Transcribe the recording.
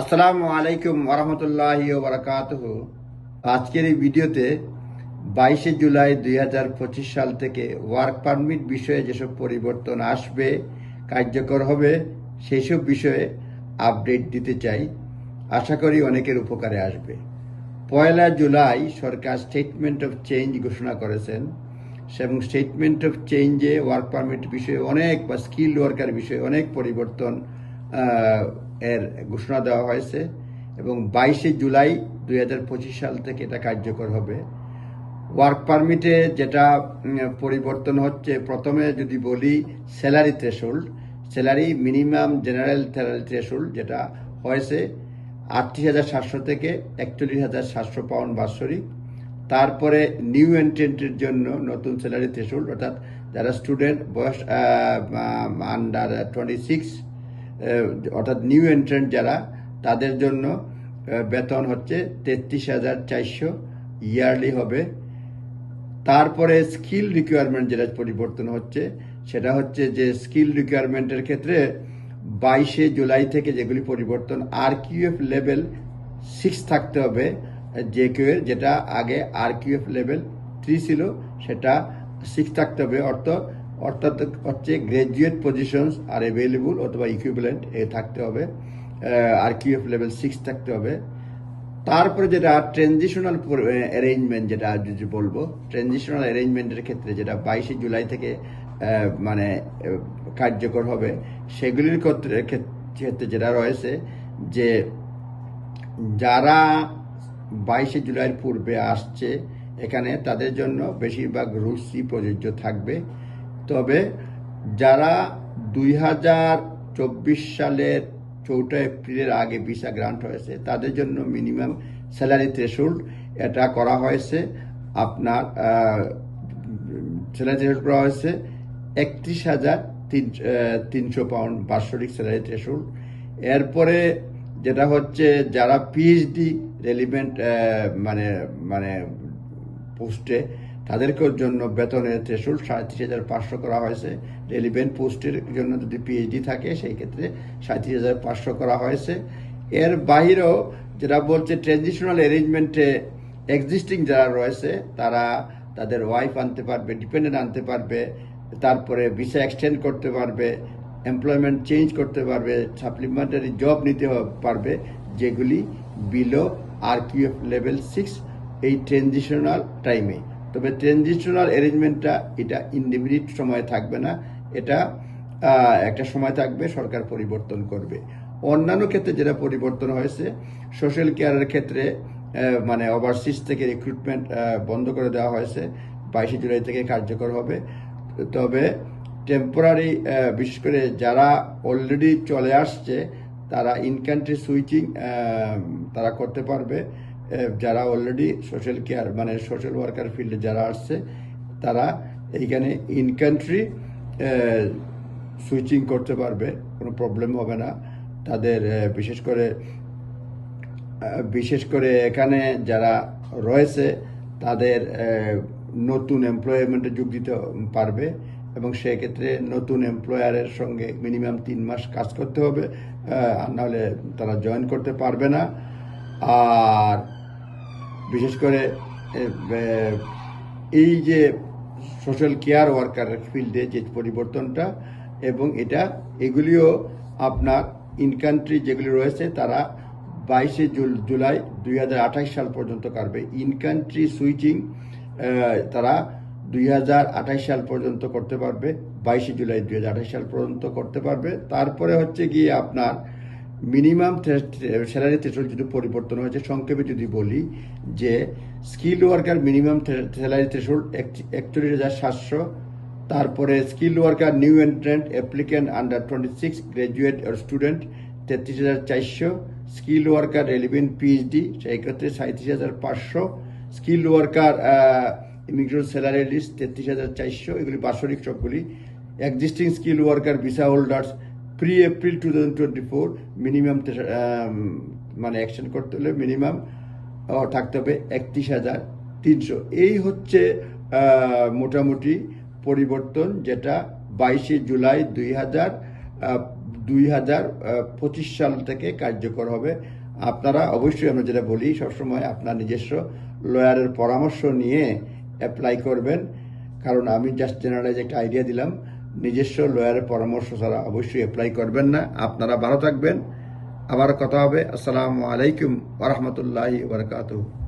আসসালামু আলাইকুম ওরহমতুল্লাহ বারাকাতুহ আজকের এই ভিডিওতে বাইশে জুলাই দুই হাজার পঁচিশ সাল থেকে ওয়ার্ক পারমিট বিষয়ে যেসব পরিবর্তন আসবে, কার্যকর হবে সেই সব বিষয়ে আপডেট দিতে চাই। আশা করি অনেকের উপকারে আসবে। পয়লা জুলাই সরকার স্টেটমেন্ট অফ চেঞ্জ ঘোষণা করেছেন এবং স্টেটমেন্ট অফ চেঞ্জে ওয়ার্ক পারমিট বিষয়ে অনেক বা স্কিল ওয়ার্কার বিষয়ে অনেক পরিবর্তন এর ঘোষণা দেওয়া হয়েছে এবং বাইশে জুলাই দু হাজার পঁচিশ সাল থেকে এটা কার্যকর হবে। ওয়ার্ক পারমিটে যেটা পরিবর্তন হচ্ছে, প্রথমে যদি বলি salary threshold salary minimum general salary threshold যেটা হয়েছে আটত্রিশ হাজার সাতশো থেকে একচল্লিশ হাজার সাতশো পাউন্ড বাৎসরিক। তারপরে নিউ এন্ট্রেন্টের জন্য নতুন স্যালারি থ্রেশোল্ড অর্থাৎ যারা স্টুডেন্ট বয়স আন্ডার টোয়েন্টি সিক্স অর্থাৎ নিউ এন্ট্রেন্ট যারা, তাদের জন্য বেতন হচ্ছে তেত্রিশ হাজার চারশো ইয়ারলি হবে। তারপরে স্কিল রিকোয়ারমেন্ট যেটা পরিবর্তন হচ্ছে, সেটা হচ্ছে যে স্কিল রিকোয়ারমেন্টের ক্ষেত্রে বাইশে জুলাই থেকে যেগুলি পরিবর্তন আর কিউএফ লেভেল সিক্স থাকতে হবে। যে কিউ যেটা আগে আর কিউএফ লেভেল থ্রি ছিল, সেটা সিক্স থাকতে হবে। অর্থ অর্থাৎ হচ্ছে গ্রাজুয়েট পজিশনস আর অ্যাভেলেবল অথবা ইকুইভ্যালেন্ট এ থাকতে হবে আর কিউএফ লেভেল সিক্স থাকতে হবে। তারপরে যেটা ট্রানজিশনাল অ্যারেঞ্জমেন্ট যেটা যদি বলব ট্রানজিশনাল অ্যারেঞ্জমেন্টের ক্ষেত্রে যেটা বাইশে জুলাই থেকে মানে কার্যকর হবে, সেগুলির ক্ষেত্রে ক্ষেত্রে যেটা রয়েছে যে যারা বাইশে জুলাইয়ের পূর্বে আসছে, এখানে তাদের জন্য বেশিরভাগ রুলসই প্রযোজ্য থাকবে। তবে যারা দুই হাজার চব্বিশ সালের চৌঠা এপ্রিলের আগে ভিসা গ্রান্ট হয়েছে, তাদের জন্য মিনিমাম স্যালারি থ্রেশোল্ড এটা করা হয়েছে। আপনার স্যালারি থ্রেশোল্ড করা হয়েছে একত্রিশ হাজার তিনশো পাউন্ড বাৎসরিক স্যালারি থ্রেশোল্ড এরপরে যেটা হচ্ছে, যারা পিএইচডি রেলিভেন্ট মানে মানে পোস্টে তাদেরকেও জন্য বেতনের থ্রেশোল্ড সাঁত্রিশ হাজার পাঁচশো করা হয়েছে। রেলিভেন্ট পোস্টের জন্য যদি পিএইচডি থাকে, সেই ক্ষেত্রে সাঁত্রিশ হাজার পাঁচশো করা হয়েছে। এর বাহিরেও যেটা বলছে ট্রানজিশনাল অ্যারেঞ্জমেন্টে এক্সিস্টিং যারা রয়েছে, তারা তাদের ওয়াইফ আনতে পারবে ডিপেন্ডেন্ট আনতে পারবে, তারপরে ভিসা এক্সটেন্ড করতে পারবে এমপ্লয়মেন্ট চেঞ্জ করতে পারবে সাপ্লিমেন্টারি জব নিতে পারবে, যেগুলি below R QF level six এই ট্রানজিশনাল টাইমে তবে ট্রানজিশনাল অ্যারেঞ্জমেন্টটা এটা ইনডিমিনিট সময় থাকবে না। এটা একটা সময় থাকবে, সরকার পরিবর্তন করবে। অন্যান্য ক্ষেত্রে যেটা পরিবর্তন হয়েছে সোশ্যাল কেয়ারের ক্ষেত্রে মানে ওভারসিজ থেকে রিক্রুটমেন্ট বন্ধ করে দেওয়া হয়েছে। বাইশে জুলাই থেকে কার্যকর হবে। তবে টেম্পোরারি বিশেষ করে যারা অলরেডি চলে আসছে, তারা ইন কান্ট্রি সুইচিং তারা করতে পারবে। যারা অলরেডি সোশ্যাল কেয়ার মানে সোশ্যাল ওয়ার্কার ফিল্ডে যারা আসছে, তারা এইখানে ইন কান্ট্রি সুইচিং করতে পারবে, কোনো প্রবলেম হবে না। তাদের বিশেষ করে বিশেষ করে এখানে যারা রয়েছে, তাদের নতুন এমপ্লয়মেন্টে যোগ দিতে পারবে এবং সেক্ষেত্রে নতুন এমপ্লয়ারের সঙ্গে মিনিমাম তিন মাস কাজ করতে হবে আর নাহলে তারা জয়েন করতে পারবে না। আর বিশেষ করে এই যে সোশ্যাল কেয়ার ওয়ার্কার ফিল্ডে যে পরিবর্তনটা এবং এটা, এগুলিও আপনার ইন কান্ট্রি যেগুলি রয়েছে, তারা বাইশে জুলাই দুই হাজার আঠাশ সাল পর্যন্ত করবে ইন কান্ট্রি সুইচিং তারা দুই সাল পর্যন্ত করতে পারবে, বাইশে জুলাই দুই হাজার আঠাশ সাল পর্যন্ত করতে পারবে। তারপরে হচ্ছে গিয়ে আপনার মিনিমাম স্যালারি থ্রেশোল্ড যদি পরিবর্তন হয়েছে সংক্ষেপে যদি বলি যে skill worker minimum salary threshold একচল্লিশ হাজার সাতশো, তারপরে skill worker new entrant applicant under twenty six graduate আর স্টুডেন্ট তেত্রিশ হাজার চারশো স্কিল ওয়ার্কার রেলিভেন্ট পিএইচডি সেই ক্ষেত্রে সাঁত্রিশ হাজার পাঁচশো skill worker immigration salary list তেত্রিশ হাজার চারশো, এগুলি বাৎসরিক সবগুলি। Existing skill worker visa holders pre April two thousand twenty four minimum মানে অ্যাকশন করতে হলে মিনিমাম থাকতে হবে একত্রিশ হাজার তিনশো। এই হচ্ছে মোটামুটি পরিবর্তন যেটা বাইশে জুলাই দুই হাজার দুই হাজার পঁচিশ সাল থেকে কার্যকর হবে। আপনারা অবশ্যই আমরা যেটা বলি, সবসময় আপনার নিজস্ব লয়ারের পরামর্শ নিয়ে অ্যাপ্লাই করবেন। কারণ আমি জাস্ট জেনারেলাইজ একটা আইডিয়া দিলাম। নিজস্ব লয়ারের পরামর্শ ছাড়া অবশ্যই অ্যাপ্লাই করবেন না। আপনারা ভালো থাকবেন। আবার কথা হবে। আসসালামু আলাইকুম ওরহমতুল্লাহি বারকাতুহ।